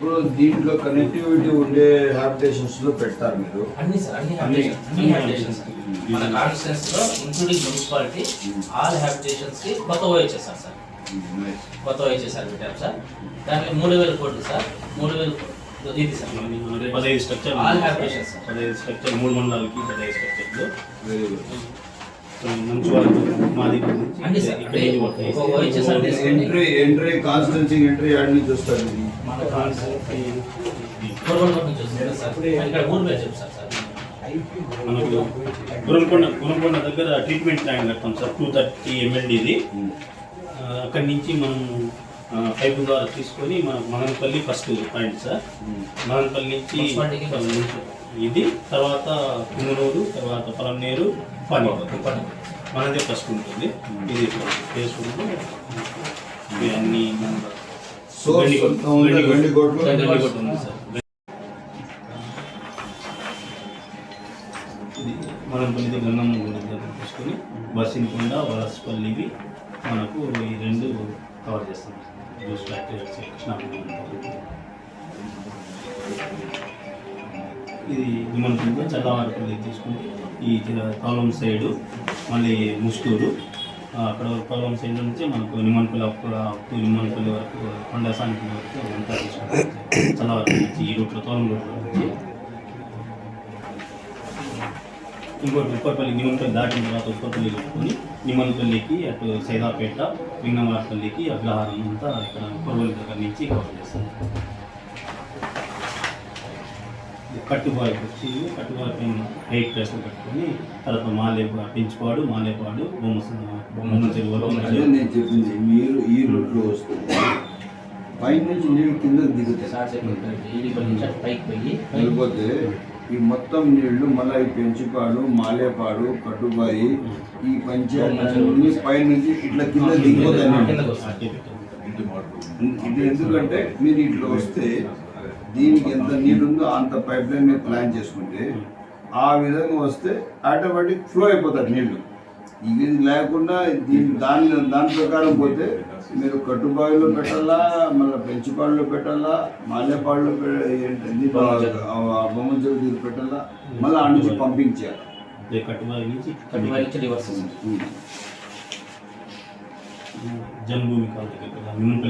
ఇప్పుడు దీంట్లో కనెక్టివిటీ ఉండే హ్యాబిటేషన్స్లో పెడతారు మీరు. అన్ని సార్ అన్ని అన్ని- హ్యాబిటేషన్ అన్ని హ్యాబిటేషన్స్ మన కాన్స్టిట్యూన్స్లో ఇంక్లూడింగ్ మున్సిపాలిటీ ఆల్ హ్యాబిటేషన్స్కి కొత్త ఓహెచ్ఎస్ఆర్ సార్. కొత్త ఓహెచ్ఎస్ఆర్ పెట్టారు సార్. దానికి మూడు వేల కోట్లు సార్. మూడు వేల కోట్లు ఇది సార్? పదహైదు స్ట్రక్చర్ habitations, sir. పదహైదు స్ట్రక్చర్ మూడు మండలాలకి పదహైదు స్ట్రక్చర్లు very good entry entry constituency entry add నుంచి వస్తారు. ఇది మన మనకు గురంకొండ గురంకొండ దగ్గర ట్రీట్మెంట్ ప్లాన్ కడతాం సార్ టూ థర్టీ ఎంఎల్డీది అక్కడి నుంచి మనం పైపు ద్వారా తీసుకొని మన Madanapalle first point sir. Madanapalle నుంచి ఇది తర్వాత పుంగనూరు తర్వాత పొలంనేరు పానీపతి మనదే ఫస్ట్ ఉంటుంది. ఇది చేసుకుంటూ ఇవి అన్ని మన మదనపల్లి దగ్గర గంగమ్మ గుడి దగ్గర తీసుకొని బస్సినకొండ వలసపల్లివి మనకు ఈ రెండు కవర్ చేస్తాం. జ్యూస్ ఫ్యాక్టరీ కృష్ణాపురం ఇది గుమ్మనపల్లి చల్లవారిపల్లి తీసుకుంటే ఈ తోలం సైడు మళ్ళీ ముస్టూరు ఆ, అక్కడ పొలం సైడ్ నుంచి మనకు నిమ్మనపల్లి అప్పు అప్పు నిమ్మనపల్లి వరకు కొండసానికి వరకు అంతా చాలా వరకు నుంచి ఈ రూట్లో తోలం రూట్లో నుంచి ఇంకోటి ఉప్పర్పల్లి నిమ్మపల్లి దాటిన తర్వాత ఉప్పర్పల్లి కట్టుకొని నిమ్మపల్లికి అటు సైదాపేట లింగమారపల్లికి అగ్రహారం అంతా ఇక్కడ ఉప్పర్పల్లి దగ్గర నుంచి కవర్ చేస్తాం కట్టుబాయికి వచ్చి కట్టుబాయి పైన ఎయిట్ ప్లేస్లో కట్టుకొని తర్వాత మాలేపా పెంచుపాడు మాలేపాడు బొమ్మ బొమ్మ చెరువులో నేను చెప్పింది మీరు ఈ రూట్లో వస్తుంది. పైన నుంచి నీళ్ళు కిందకి దిగుతాయి. పైకి పోయి వెళ్ళిపోతే ఈ మొత్తం నీళ్ళు మళ్ళీ ఈ పెంచుపాడు మాలేపాడు కట్టుబాయి ఈ పంచాయతీ పై నుంచి ఇట్లా కింద దిగిపోతాయి. ఇది ఎందుకంటే మీరు ఇట్లా వస్తే దీనికి ఎంత నీళ్ళు ఉందో అంత పైప్ లైన్ మీరు ప్లాన్ చేసుకుంటే ఆ విధంగా వస్తే ఆటోమేటిక్ ఫ్లో అయిపోతారు నీళ్ళు. ఇది లేకుండా దీని దాని దాని ప్రకారం పోతే మీరు కట్టుబావిలో పెట్టాలా మళ్ళీ పెంచుపాడులో పెట్టాలా మాల్యపాడులో ఏంటంది బొమ్మ దగ్గర పెట్టాలా మళ్ళీ ఆ నుంచి పంపింగ్ చేయాలి. జన్మభూమి దగ్గర మిమ్మల్ని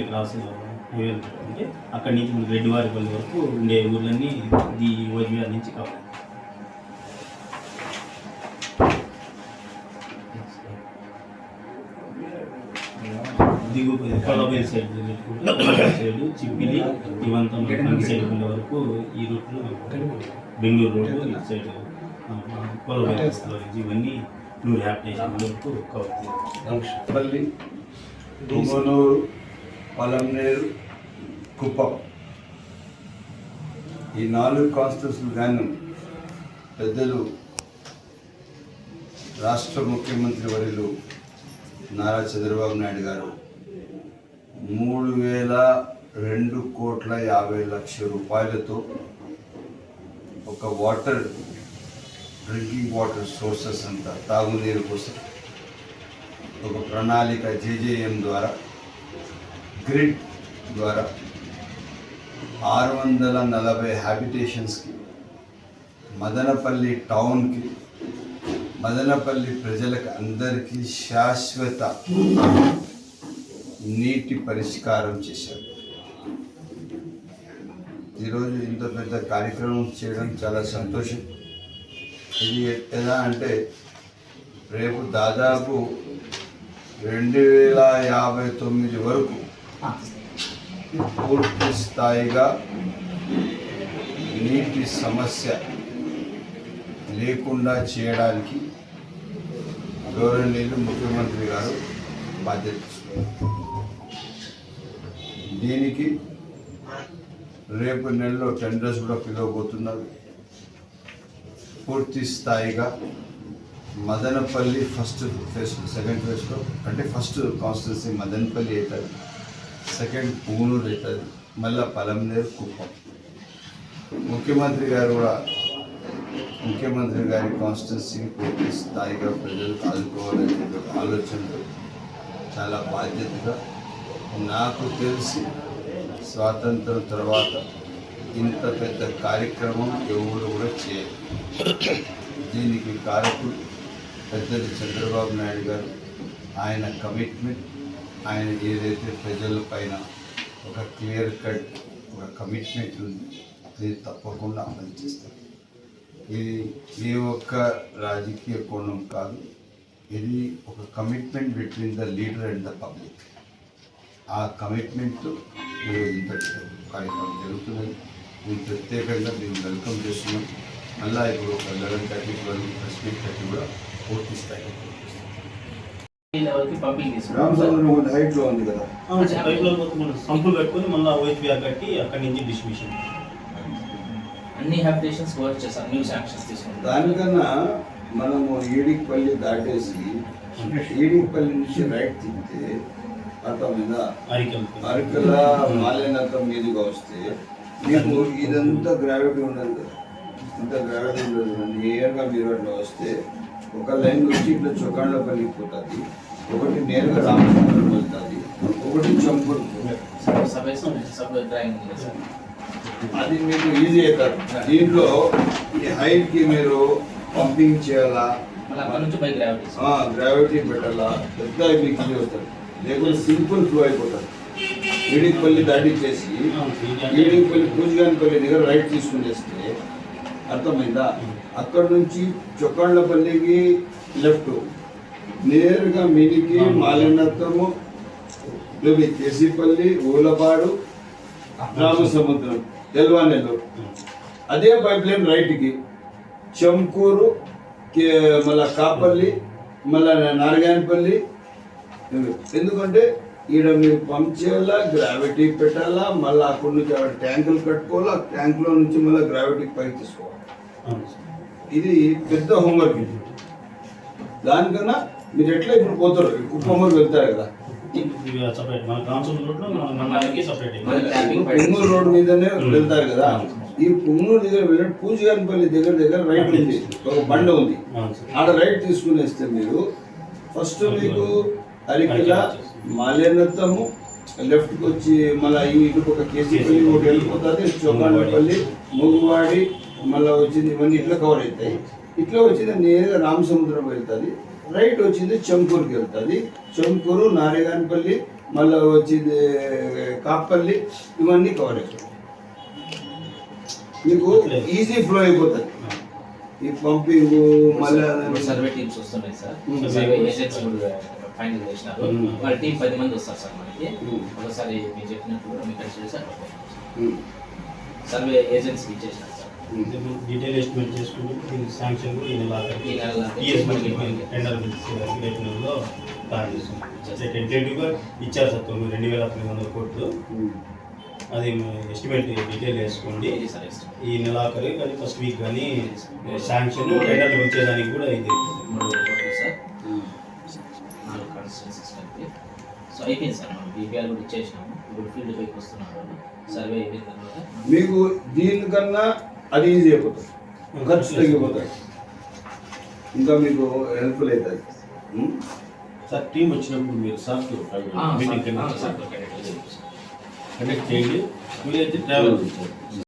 క్రాస్ అంటే అక్కడి నుంచి మన రెడ్డివారిపల్లి వరకు ఉండే ఊర్లన్నీ ఈ ఓజిఆర్ నుంచి కావాలి దిగు కొలబేల్ సైడ్ సైడ్ చిప్పిలి ఇవంతా సైడ్ వరకు ఈ రూట్లో బెంగళూరు రోడ్డు సైడ్ కొలబేల్ ఇవన్నీ నూరు హ్యాపిటేషన్ వరకు కవర్ చేయాలి. పల్లి దుమ్మనూరు పలంనేరు కుప్పం. ఈ నాలుగు కాన్స్టిట్యూషన్ గాను పెద్దలు రాష్ట్ర ముఖ్యమంత్రి వర్యులు నారా చంద్రబాబు నాయుడు గారు మూడు వేల రెండు కోట్ల యాభై లక్షల రూపాయలతో ఒక వాటర్ డ్రింకింగ్ వాటర్ సోర్సెస్ అంతా తాగునీరు కోసం ఒక ప్రణాళిక జేజేఎం ద్వారా గ్రిడ్ ద్వారా ఆరు వందల నలభై హ్యాబిటేషన్స్కి మదనపల్లి టౌన్కి మదనపల్లి ప్రజలకు అందరికీ శాశ్వత నీటి పరిష్కారం చేశారు. ఈరోజు ఇంత పెద్ద కార్యక్రమం చేయడం చాలా సంతోషం. ఇది ఎలా అంటే రేపు దాదాపు రెండు వేల యాభై తొమ్మిది వరకు పూర్తి స్థాయిగా నీటి సమస్య లేకుండా చేయడానికి గౌరవనీయులు ముఖ్యమంత్రి గారు బాధ్యత దీనికి రేపు నెలలో టెండర్స్ కూడా పిలవబోతున్నారు. పూర్తి స్థాయిగా మదనపల్లి ఫస్ట్ ఫేజ్ సెకండ్ ఫేజ్లో అంటే ఫస్ట్ కాన్స్టిట్యున్సీ మదనపల్లి అవుతుంది సెకండ్ పూనూరు అవుతుంది. మళ్ళీ పలంనేరు కుప్పం. ముఖ్యమంత్రి గారు కూడా ముఖ్యమంత్రి గారి కాన్స్టిట్యున్సీని పూర్తి స్థాయిగా ప్రజలు ఆదుకోవాలనే ఒక ఆలోచనతో చాలా బాధ్యతగా నాకు తెలిసి స్వాతంత్రం తర్వాత ఇంత పెద్ద కార్యక్రమం ఎవరు కూడా చేయరు. దీనికి కారకుడు పెద్దది చంద్రబాబు నాయుడు గారు. ఆయన కమిట్మెంట్ ఆయన ఏదైతే ప్రజల పైన ఒక క్లియర్ కట్ ఒక కమిట్మెంట్ ఉంది అది తప్పకుండా అమలు చేస్తారు. ఇది ఏ ఒక్క రాజకీయ కోణం కాదు ఇది ఒక commitment between the leader and the public ఆ కమిట్మెంట్ ఈరోజు ఇంత కార్యక్రమం జరుగుతున్నది? మేము ప్రత్యేకంగా మేము వెల్కమ్ చేస్తున్నాం మళ్ళీ ఇప్పుడు ఒక eleven thirty twelve press meet thirty కూడా పూర్తి స్థాయిలో ఉంది కదా. మనం సంపులు మళ్ళీ ఓహెచ్బిఆర్ కట్టి అక్కడి నుంచి డిస్ట్రిబ్యూషన్ అన్ని హ్యాబిటేషన్స్ వర్క్ చేస్తాం న్యూ శాంక్షన్స్ తీసుకుంటాం దానికన్నా మనము ఏడికిపల్లి దాటేసి ఏడికిపల్లి నుంచి రైట్ తిప్పితే అర్థమైందా? అరికల్ మాలిన్యతం మీదుగా వస్తే మీకు ఇదంతా గ్రావిటీ ఉండదు కదా. ఇంత గ్రావిటీ ఉండదు కదా. నేరుగా మీరు అట్లా వస్తే ఒక లైన్ వచ్చి ఇట్లా చొక్కాళ్ళపల్లికి పోతుంది ఒకటి నేరుగా రామచంద్రం వెళ్తుంది ఒకటి చంపు సబ్ డ్రాయింగ్ అది మీకు ఈజీ అవుతారు. దీంట్లో ఈ హైట్కి మీరు పంపింగ్ చేయాలా? గ్రావిటీ పెట్టాలా? పెద్ద మీకు ఈజీ అవుతుంది లేకపోతే సింపుల్ ఫ్లో అయిపోతుంది దాడి చేసి ఈడిపల్లి పూజగానిపల్లి దగ్గర రైట్ తీసుకుని చేస్తే అర్థమైందా? అక్కడ నుంచి చొక్కాళ్ళపల్లికి లెఫ్ట్ నేరుగా మినికి మాలినత్తము కేసీపల్లి ఊలపాడు రామసముద్రం తెల్వానెల్లూరు అదే పైప్ లైన్ రైట్కి చంకూరు మళ్ళా కాపల్లి మళ్ళా నారగానపల్లి. ఎందుకంటే ఈడ మీరు పంప్ చేయాలా గ్రావిటీ పెట్టాలా మళ్ళీ అక్కడి నుంచి ట్యాంకులు కట్టుకోవాలా ట్యాంకులో నుంచి మళ్ళీ గ్రావిటీ పైకి తీసుకోవాలి. ఇది పెద్ద హోంవర్క్ ఇది. దానికన్నా మీరు ఎట్లా ఇప్పుడు పోతారు? కుప్పమూరు వెళ్తారు కదా. పుంగూరు రోడ్ మీదనే వెళ్తారు కదా. ఈ పుంగూరు దగ్గర వెళ్ళి పూజగానిపల్లి దగ్గర దగ్గర రైట్ ఉంది. ఒక బండ ఉంది. ఆడ రైట్ తీసుకునేస్తే మీరు ఫస్ట్ మీకు అరికిల మాలేనత్తము లెఫ్ట్కి వచ్చి మళ్ళీ ఇటు ఒక కేసీపల్లి ఒకటి వెళ్ళిపోతుంది చొక్కాడపల్లి ముగువాడి మళ్ళీ వచ్చింది ఇవన్నీ ఇట్లా కవర్ అవుతాయి. ఇట్లా వచ్చింది నేరుగా రామసముద్రం వెళ్తుంది. రైట్ వచ్చింది చెంకూరుకి వెళ్తుంది. చెంకూరు నారేగానపల్లి మళ్ళీ వచ్చింది కాప్పల్లి ఇవన్నీ కవర్ అవుతాయి మీకు ఈజీ ఫ్లో అయిపోతుంది ఈ పంపింగ్ మళ్ళీ సర్వే టీమ్స్ వస్తున్నాయి సార్. సర్వే ఫైనల్ చేసినారు. Hmm. వాళ్ళ టీం పది మంది వస్తారు సార్ మనకి. ఒకసారి మీరు చెప్పినట్టు కూడా మీకు సార్. సర్వే ఏజెంట్స్ ఇచ్చేసినారు. డీటెయిల్ ఎస్టిమేట్ చేసుకుంటూ దీనికి శాంక్షన్ ఈ నెల టెండర్ పిలిచి రేపు నెలలో స్టార్ట్ చేస్తాం. టెంటేటివ్గా ఇచ్చారు సార్ తొమ్మిది రెండు వేల తొమ్మిది వందల కోట్లు. అది ఎస్టిమేట్ డీటెయిల్ వేసుకోండి. ఈ నెల ఆఖరి కానీ ఫస్ట్ వీక్ కానీ శాంక్షన్ టెండర్ పిలిచేదానికి కూడా ఇది. సో అయిపోయింది సార్ మనం బీపీఆర్ కూడా ఇచ్చేసినాము. ఇప్పుడు ఫీల్డ్ పైకి వస్తున్నారు వాళ్ళు సర్వే అయిపోయిన తర్వాత మీకు దీనికన్నా అది ఈజీ అయిపోతుంది. ఖర్చు తగ్గిపోతాయి. ఇంకా మీకు హెల్ప్ఫుల్ అవుతుంది ఉమ్. సార్ టీం వచ్చినప్పుడు మీరు మీటింగ్ సార్, ఆ, కండక్ట్ సార్, చేయండి. మీరైతే ట్రావెల్ చేయండి.